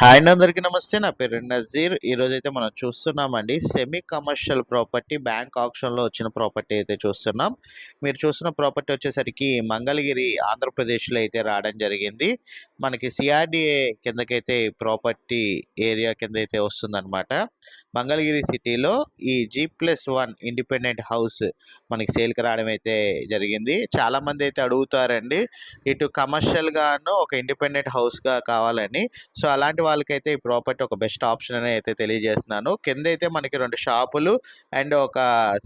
Hi అండి అందరికీ నమస్తే. నా పేరు నజీర్. ఈరోజు అయితే మనం చూస్తున్నామండి. సెమీ కమర్షియల్ ప్రాపర్టీ బ్యాంక్ ఆప్షన్లో వచ్చిన ప్రాపర్టీ అయితే చూస్తున్నాం. మీరు చూస్తున్న ప్రాపర్టీ వచ్చేసరికి మంగళగిరి ఆంధ్రప్రదేశ్లో అయితే రావడం జరిగింది. మనకి సిఆర్డిఏ కిందకైతే ప్రాపర్టీ ఏరియా కింద అయితే వస్తుందన్నమాట. మంగళగిరి సిటీలో ఈ G plus one independent house మనకి సేల్కి రావడం అయితే జరిగింది. చాలామంది అయితే అడుగుతారండి ఇటు కమర్షియల్గాను ఒక ఇండిపెండెంట్ హౌస్గా కావాలని. సో అలాంటి వాళ్ళకైతే ఈ ప్రాపర్టీ ఒక బెస్ట్ ఆప్షన్ అని అయితే తెలియజేస్తున్నాను. కింద అయితే మనకి రెండు షాపులు అండ్ ఒక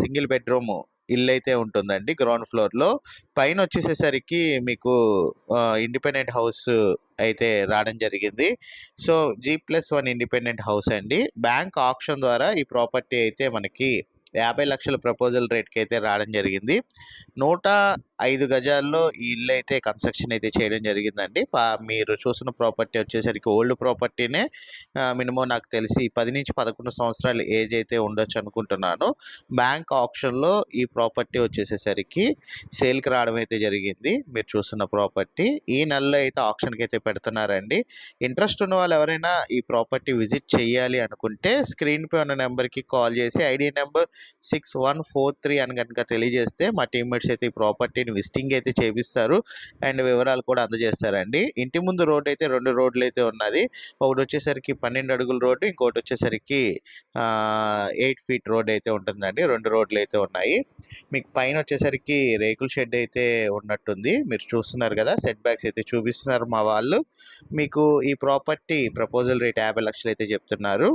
సింగిల్ బెడ్రూమ్ ఇల్లు అయితే ఉంటుందండి గ్రౌండ్ ఫ్లోర్లో. పైన వచ్చేసేసరికి మీకు ఇండిపెండెంట్ హౌస్ అయితే రావడం జరిగింది. So G plus one independent house అండి. బ్యాంక్ ఆప్షన్ ద్వారా ఈ ప్రాపర్టీ అయితే మనకి యాభై లక్షల ప్రపోజల్ రేట్కి అయితే రావడం జరిగింది. నూట ఐదు గజాల్లో ఈ ఇల్లు అయితే కన్స్ట్రక్షన్ అయితే చేయడం జరిగిందండి. పా మీరు చూసిన ప్రాపర్టీ వచ్చేసరికి ఓల్డ్ ప్రాపర్టీనే మినిమం నాకు తెలిసి పది నుంచి పదకొండు సంవత్సరాల ఏజ్ అయితే ఉండొచ్చు అనుకుంటున్నాను. బ్యాంక్ ఆప్షన్లో ఈ ప్రాపర్టీ వచ్చేసేసరికి సేల్కి రావడం అయితే జరిగింది. మీరు చూస్తున్న ప్రాపర్టీ. ఈ నెలలో అయితే ఆప్షన్కి అయితే పెడుతున్నారండి. ఇంట్రెస్ట్ ఉన్న వాళ్ళు ఎవరైనా ఈ ప్రాపర్టీ విజిట్ చేయాలి అనుకుంటే స్క్రీన్ పై ఉన్న నెంబర్కి కాల్ చేసి ID number six one four three అని కనుక తెలియజేస్తే మా టీమ్మేట్స్ అయితే ఈ ప్రాపర్టీని విజిటింగ్ అయితే చేపిస్తారు. అండ్ వివరాలు కూడా అందజేస్తారండి. ఇంటి ముందు రోడ్ అయితే రెండు రోడ్లు అయితే ఉన్నది. ఒకటి వచ్చేసరికి పన్నెండు అడుగుల రోడ్డు ఇంకోటి వచ్చేసరికి ఎయిట్ ఫీట్ రోడ్ అయితే ఉంటుందండి. రెండు రోడ్లు అయితే ఉన్నాయి. మీకు పైన వచ్చేసరికి రేకుల షెడ్ అయితే ఉన్నట్టుంది. మీరు చూస్తున్నారు కదా సెట్ బ్యాక్స్ అయితే చూపిస్తున్నారు మా వాళ్ళు. మీకు ఈ ప్రాపర్టీ ప్రపోజల్ రేట్ యాభై లక్షలు అయితే చెప్తున్నారు.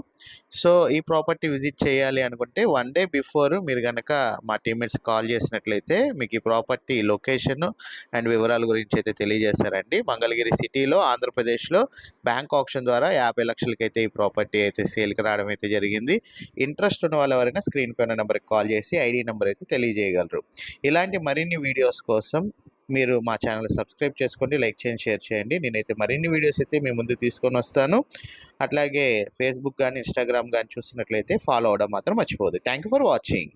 సో ఈ ప్రాపర్టీ విజిట్ చేయాలి అనుకుంటే వన్ డే బిఫోర్ మీరు కనుక మా టీమ్మేట్స్ కాల్ చేసినట్లయితే మీకు ఈ ప్రాపర్టీ లొకేషన్ అండ్ వివరాల గురించి అయితే తెలియజేశారండి మంగళగిరి సిటీలో ఆంధ్రప్రదేశ్లో బ్యాంక్ ఆప్షన్ ద్వారా యాభై లక్షలకైతే ఈ ప్రాపర్టీ అయితే సేల్కి రావడం అయితే జరిగింది. ఇంట్రెస్ట్ ఉన్న వాళ్ళు ఎవరైనా స్క్రీన్ పైన నెంబర్కి కాల్ చేసి ఐడి నెంబర్ అయితే తెలియజేయగలరు. ఇలాంటి మరిన్ని వీడియోస్ కోసం మీరు మా ఛానల్ సబ్స్క్రైబ్ చేసుకోండి లైక్ చేయండి షేర్ చేయండి. నేనైతే మరిన్ని వీడియోస్ అయితే మీ ముందు తీసుకొని వస్తాను. అట్లాగే ఫేస్బుక్ కానీ ఇన్స్టాగ్రామ్ కానీ చూసినట్లయితే ఫాలో అవడం మాత్రం మర్చిపోదు థ్యాంక్ యూ ఫర్ వాచింగ్